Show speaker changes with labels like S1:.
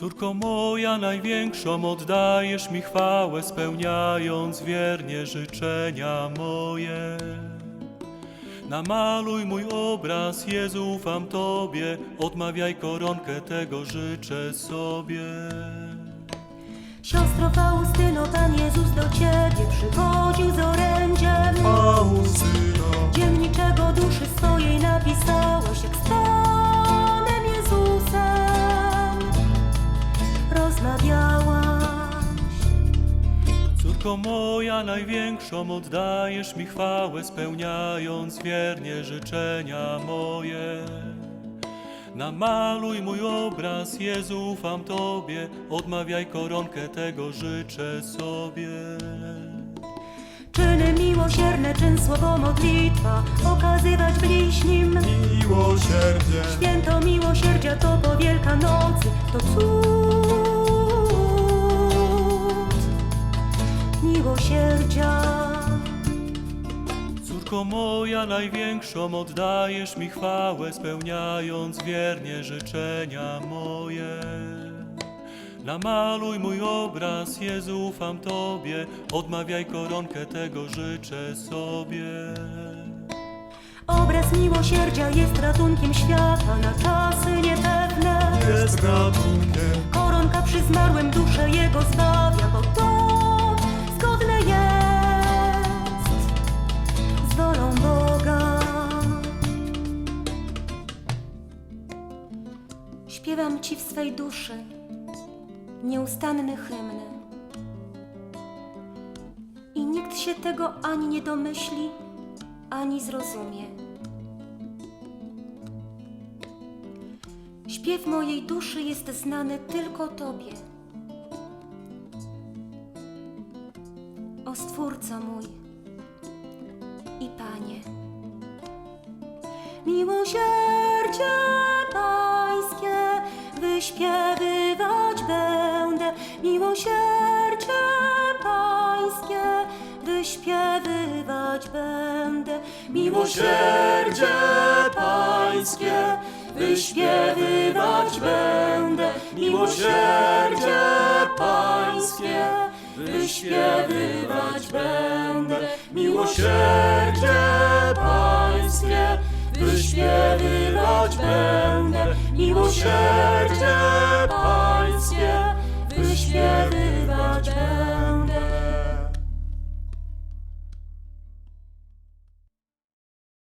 S1: Córko moja największą, oddajesz mi chwałę, spełniając wiernie życzenia moje. Namaluj mój obraz, Jezu, ufam Tobie, odmawiaj koronkę, tego życzę sobie.
S2: Siostro Faustyno, Pan rozmawiałaś.
S1: Córko moja największą, oddajesz mi chwałę, spełniając wiernie życzenia moje. Namaluj mój obraz, Jezu, ufam Tobie, odmawiaj koronkę, tego życzę sobie.
S2: Czyny miłosierne, czyn słowo modlitwa, okazywać bliźnim.
S3: miłosierdzie,
S2: Święto miłosierdzia to po Wielkanocy, to cud
S1: Córko moja największą, oddajesz mi chwałę, spełniając wiernie życzenia moje. Namaluj mój obraz, Jezu, ufam Tobie, odmawiaj koronkę, tego życzę sobie.
S2: Obraz miłosierdzia jest ratunkiem świata na czasy niepewne.
S3: jest ratunkiem,
S2: Śpiewam Ci w swej duszy nieustanny hymn. I nikt się tego ani nie domyśli, ani zrozumie. Śpiew mojej duszy jest znany tylko Tobie. O Stwórca mój i Panie. Miłosierdzie wyśpiewywać będę. Miłosierdzie Pańskie wyśpiewywać będę. Miłosierdzie Pańskie wyśpiewywać będę. Miłosierdzie Pańskie wyśpiewywać będę. Miłosierdzie Pańskie wyśpiewywać będę. Miłosierdzie